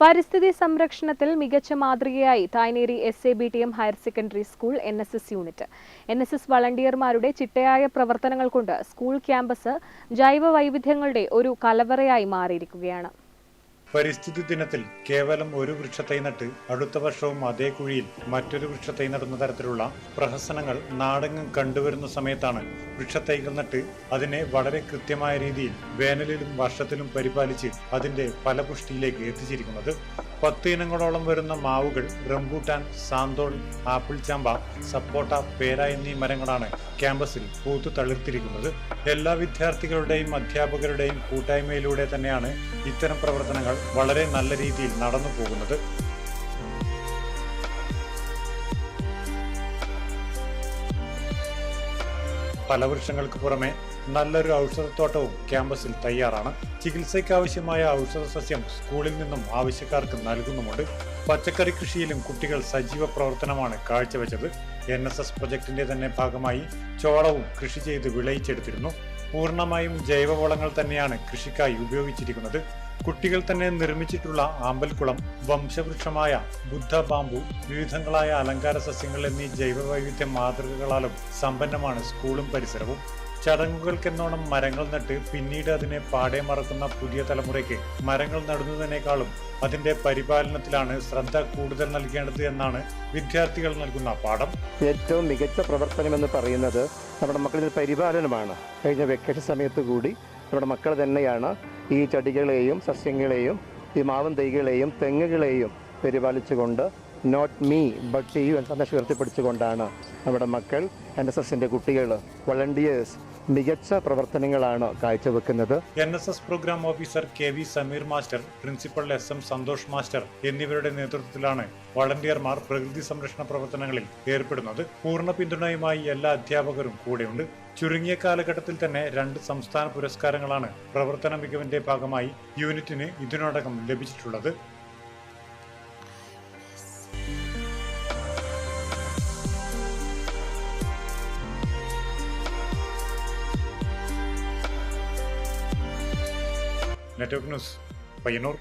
പരിസ്ഥിതി സംരക്ഷണത്തിൽ മികച്ച മാതൃകയായി Thayineri S A B T M higher secondary school N S S unit N S S വളണ്ടിയർമാരുടെ ചിട്ടയായ പ്രവർത്തനങ്ങൾ കൊണ്ട് സ്കൂൾ ക്യാമ്പസ് ജൈവ വൈവിധ്യങ്ങളുടെ ഒരു കലവറയായി മാറിയിരിക്കുകയാണ്. പരിസ്ഥിതി ദിനത്തിൽ കേവലം ഒരു വൃക്ഷത്തൈ നട്ട് അടുത്ത വർഷവും അതേ കുഴിയിൽ മറ്റൊരു വൃക്ഷത്തൈ നടുന്ന തരത്തിലുള്ള പ്രഹസനങ്ങൾ നാടെങ്ങും കണ്ടുവരുന്ന സമയത്താണ് വൃക്ഷത്തൈകൾ നട്ട് അതിനെ വളരെ കൃത്യമായ രീതിയിൽ വേനലിലും വർഷത്തിലും പരിപാലിച്ച് അതിന്റെ ഫലപുഷ്ടിയിലേക്ക് എത്തിച്ചിരിക്കുന്നത്. പത്ത് ഇനങ്ങളോളം വരുന്ന മാവുകൾ റംബൂട്ടാൻ സാന്തോൾ ആപ്പിൾ ചാമ്പ സപ്പോട്ട പേര എന്നീ മരങ്ങളാണ് ക്യാമ്പസിൽ പൂത്തു തളിർത്തിരിക്കുന്നത്. എല്ലാ വിദ്യാർത്ഥികളുടെയും അധ്യാപകരുടെയും കൂട്ടായ്മയിലൂടെ തന്നെയാണ് ഇത്തരം പ്രവർത്തനങ്ങൾ വളരെ നല്ല രീതിയിൽ നടന്നു പോകുന്നത്. ഫലവൃക്ഷങ്ങൾക്ക് പുറമെ നല്ലൊരു ഔഷധത്തോട്ടവും ക്യാമ്പസിൽ തയ്യാറാണ്. ചികിത്സയ്ക്കാവശ്യമായ ഔഷധ സസ്യം സ്കൂളിൽ നിന്നും ആവശ്യക്കാർക്ക് നൽകുന്നുമുണ്ട്. പച്ചക്കറി കൃഷിയിലും കുട്ടികൾ സജീവ പ്രവർത്തനമാണ് കാഴ്ചവെച്ചത്. എൻ എസ് എസ് പ്രൊജക്ടിന്റെ തന്നെ ഭാഗമായി ചോളവും കൃഷി ചെയ്ത് വിളയിച്ചെടുത്തിരുന്നു. പൂർണമായും ജൈവവളങ്ങൾ തന്നെയാണ് കൃഷിക്കായി ഉപയോഗിച്ചിരിക്കുന്നത്. കുട്ടികൾ തന്നെ നിർമ്മിച്ചിട്ടുള്ള ആമ്പൽക്കുളം വംശവൃക്ഷമായ ബുദ്ധ ബാമ്പു വിവിധങ്ങളായ അലങ്കാര സസ്യങ്ങൾ എന്നീ ജൈവവൈവിധ്യ മാതൃകകളാലും സമ്പന്നമാണ് സ്കൂളും പരിസരവും. ചടങ്ങുകൾക്കെന്നോണം മരങ്ങൾ നട്ട് പിന്നീട് അതിനെ പാടെ മറക്കുന്ന പുതിയ തലമുറയ്ക്ക് മരങ്ങൾ നടുന്നതിനേക്കാളും അതിന്റെ പരിപാലനത്തിലാണ് ശ്രദ്ധ കൂടുതൽ നൽകേണ്ടത് എന്നാണ് വിദ്യാർത്ഥികൾ നൽകുന്ന പാഠം. ഏറ്റവും മികച്ച പ്രവർത്തനം എന്ന് പറയുന്നത് നമ്മുടെ മക്കളുടെ പരിപാലനമാണ്. കഴിഞ്ഞ വെക്കേഷൻ സമയത്ത് കൂടി നമ്മുടെ മക്കൾ തന്നെയാണ് ഈ ചെടികളെയും സസ്യങ്ങളെയും ഈ മാവും തൈകളെയും തെങ്ങുകളെയും പരിപാലിച്ചുകൊണ്ട് നോട്ട് മീ ബട്ട് യു എന്ന സന്ദേശം ഉയർത്തിപ്പിടിച്ചുകൊണ്ടാണ് നമ്മുടെ മക്കൾ എൻ എസ് എസിന്റെ കുട്ടികൾ വളണ്ടിയേഴ്സ് മികച്ച പ്രവർത്തനങ്ങളാണ് കാഴ്ചവെക്കുന്നത്. N S S programme officer K V Sameer master principal S M Santhosh master എന്നിവരുടെ നേതൃത്വത്തിലാണ് വളണ്ടിയർമാർ പ്രകൃതി സംരക്ഷണ പ്രവർത്തനങ്ങളിൽ ഏർപ്പെടുന്നത്. പൂർണ പിന്തുണയുമായി എല്ലാ അധ്യാപകരും കൂടെയുണ്ട്. ചുരുങ്ങിയ കാലഘട്ടത്തിൽ തന്നെ രണ്ട് സംസ്ഥാന പുരസ്കാരങ്ങളാണ് പ്രവർത്തന മികവിന്റെ ഭാഗമായി യൂണിറ്റിന് ഇതിനോടകം ലഭിച്ചിട്ടുള്ളത്. Network news Payyanur